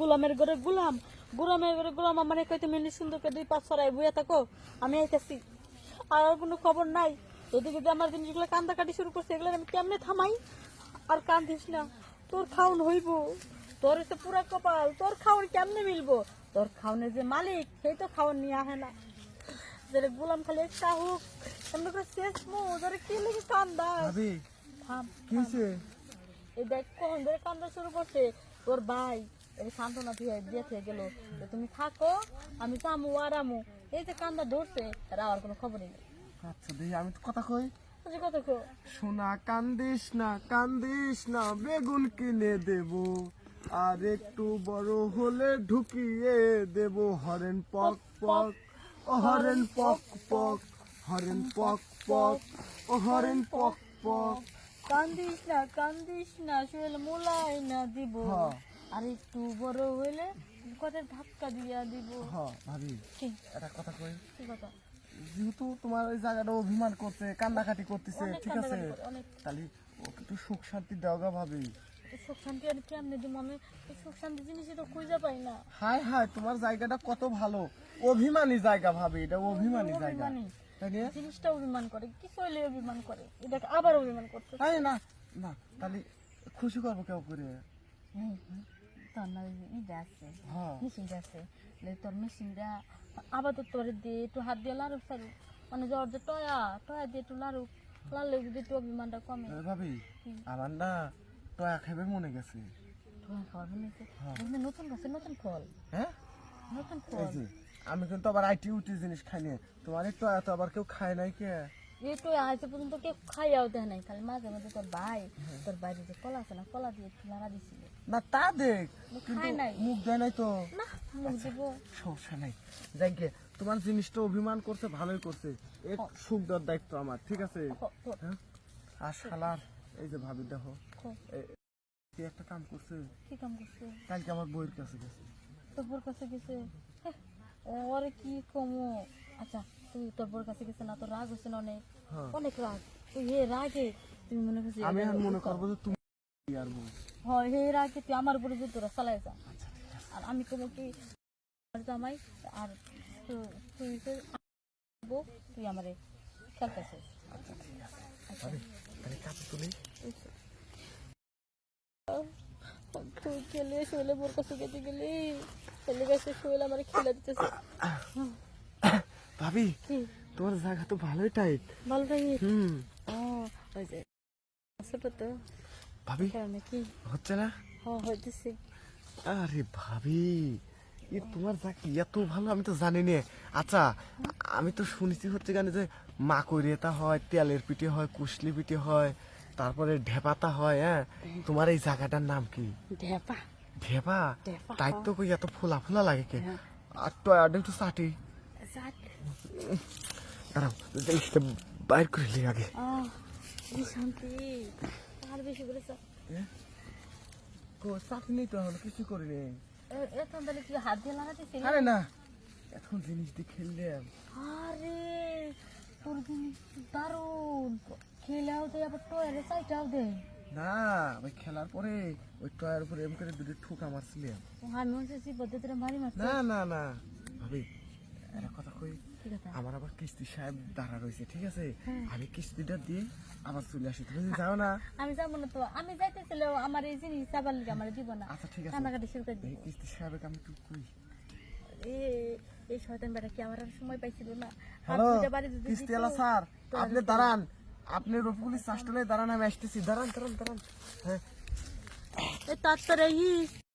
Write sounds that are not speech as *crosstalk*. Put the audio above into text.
গোলামের ঘরে গোলাম গোলামের ঘরে গোলাম আমার কইতে মিনি সুন্দর করে দুই পাঁচ ছড়াই বইয়া থাকো আমি আইতাছি। আর কোনো খবর নাই। এদিকে যে আমার জিনিসগুলো কান্দা কাটি শুরু করছে এগুলো আমি কেমনে থামাই? আর কান্দিস না তোর খাওন হইব তোর এসে পুরা কপাল তোর খাওন কেমনে মিলবো? তোর খাওনের যে মালিক সেই তো খাওন নিয়ে আহে না। যেটা গোলাম খালি একটা হোক এমনি করে শেষ মো ধরে কি লেগে কান্দা থাম এই দেখ কখন ধরে কান্দা শুরু করছে? তোর ভাই এই সান্ত্বনা দিয়ে দিয়ে থেকে গেল। যে তুমি থাকো আমি যামু আরামু। এই যে কান্দা ধরছে আর আর কোনো খবরই নেই। আচ্ছা দেখি আমি তো কথা কই? কথা কো সোনা কান্দিস না কান্দিস না বেগুন কিনে দেব। আর একটু বড় হলে ঢুকিয়ে দেব। হরেন পক পক ও হরেন পক পক হরেন পক পক ও হরেন পক পক। কান্দিস না কান্দিস না শুয়েল মোলাই না দিব। হ্যাঁ। আর একটু বড় হইলে কথা ধাক্কা দিয়া দিব। হ ভাবি একটা কথা কই? কি কথা? যেহেতু তোমার ওই জায়গাটা অভিমান করছে কান্দাকাটি করতেছে ঠিক আছে। তাহলে ওকে একটু সুখ শান্তি দেওয়া গা ভাবি। সুখ শান্তি আর কেমনে দিব? আমি সুখ শান্তি জিনিসই তো খুঁজে পাই না। হাই হাই তোমার জায়গাটা কত ভালো। অভিমানী জায়গা ভাবি এটা অভিমানী জায়গা। জিনিসটা অভিমান করে কি কইলে অভিমান করে? এটা আবার অভিমান করতে তাই না না তাহলে খুশি করব কেউ করে? তোর না ইটা আছে। হ্যাঁ মেশিনটা আছে তোর মেশিনটা আবার তো তোর দিয়ে একটু হাত দিয়ে লাড়ুক সারুক। মানে জ্বর যে টয়া টয়া দিয়ে একটু লাড়ুক। লাড়লে যদি একটু অভিমানটা কমে। ভাবি আমার না টয়া খাইবে মনে গেছে। টয়া খাওয়ার মনে হচ্ছে হ্যাঁ। নতুন গাছে নতুন ফল। হ্যাঁ? নতুন ফল। আমি কিন্তু আবার আইটি উটি জিনিস খাই নি তোমার টয়া তো আবার কেউ খায় নাই কে? আজ পর্যন্ত কেউ খাইয়াও দেয় নাই। খালি মাঝে মাঝে তোর ভাই তোর বাইরে যে কলা আছে না কলা দিয়ে একটু লাড়া দিছিল। না তা দেখ কিন্তু নাই। মুখ দেয় নাই তো। না মুখ দিব। সমস্যা নাই। তোমার জিনিসটা অভিমান করছে ভালোই করছে। এর সুখ দেওয়ার দায়িত্ব আমার ঠিক আছে? হ্যাঁ? আর শালার এই যে ভাবি দেখো। একটা কাম করছে? কি কাম করছে? কালকে আমার বইয়ের কাছে গেছে। তোর কাছে গেছে? হেহ, ওরে কি কমো। আচ্ছা তুই তোর বোর কাছে গেছে না তোর রাগ হচ্ছে না অনেক? হ্যাঁ। অনেক রাগ। তুই হে রাগে তুমি মনে করছিস আমি এখন মনে করব যে তুমি আর হয় হে রাগে তুই আমার উপরে যে তোরা চালাই যা। আর আমি কমো কি জামাই আর তুই তুই আমারে খেলতেছিস কাপড় তুলি তুই খেলে শৈলে বোর কাছে গেলি ছেলে কাছে শৈল আমার খেলে দিতেছে। *coughs* ভাবি তোমার জায়গা তো ভালোই টাইট ভালো লাগে হুম। ও ওই যে ছোট তো। ভাবি কারণে কি হচ্ছে না? হ হইতেছে। আরে ভাবি এ তোমার চাকরি এত ভালো আমি তো জানি না আচ্ছা আমি তো শুনেছি হচ্ছে কেন যে মাকড়িয়েতা হয় তেলের পিঠে হয় কুশলি পিঠে হয় তারপরে ঢেপাতা হয় হ্যাঁ? তোমার এই জায়গাটার নাম কি? ঢেপা। ঢেপা? তাই তো কই এত ফোলা ফোলা লাগে কে? হ্যাঁ। আর টয়াটা একটু চাটি যাক দাঁড়াও জিনিসটা বাইর করে লি আগে। শান্তি। আর বেশি করে কো চাটি নেই তো এখন কিছু করিনি এখন তাহলে কি হাত দিয়ে লাগাতেছি আরে না এখন জিনিস দিয়ে খেললাম। আরে তোর জিনিস দারুণ। খেলাও দে আবার টয়ারে চাইটাও দে। না ওই খেলার পরে ওই টয়ের উপরে এম করে দুটো ঠুকা মারছিলাম আমি মনে হচ্ছে পদ্ধতিটা মারছে। না না না। ভাবি কথা কই? আমার আবার কিস্তি সাহেব দাঁড়া রয়েছে ঠিক আছে? হ্যাঁ। আমি কিস্তিটা দিয়ে আবার চলে আসি তুমি যাও না। *laughs* আমি যাব না তো। আমি যাইতেছিলাম আমার এই জিনিস চাবার লিগে আমার দিব না। আচ্ছা ঠিক আছে। কান্নাকাটি শুরু করে কিস্তি আমি একটু কই এই শয়তান বেটা কি আমার সময় পাইছিল না? হ্যালো কিস্তি দিত, স্যার আপনি দাঁড়ান। আপনি রফিকুলি চাষটালে দাঁড়ান আমি আসতেছি। দাঁড়ান দাঁড়ান দাঁড়ান। হ্যাঁ। তাড়াতাড়ি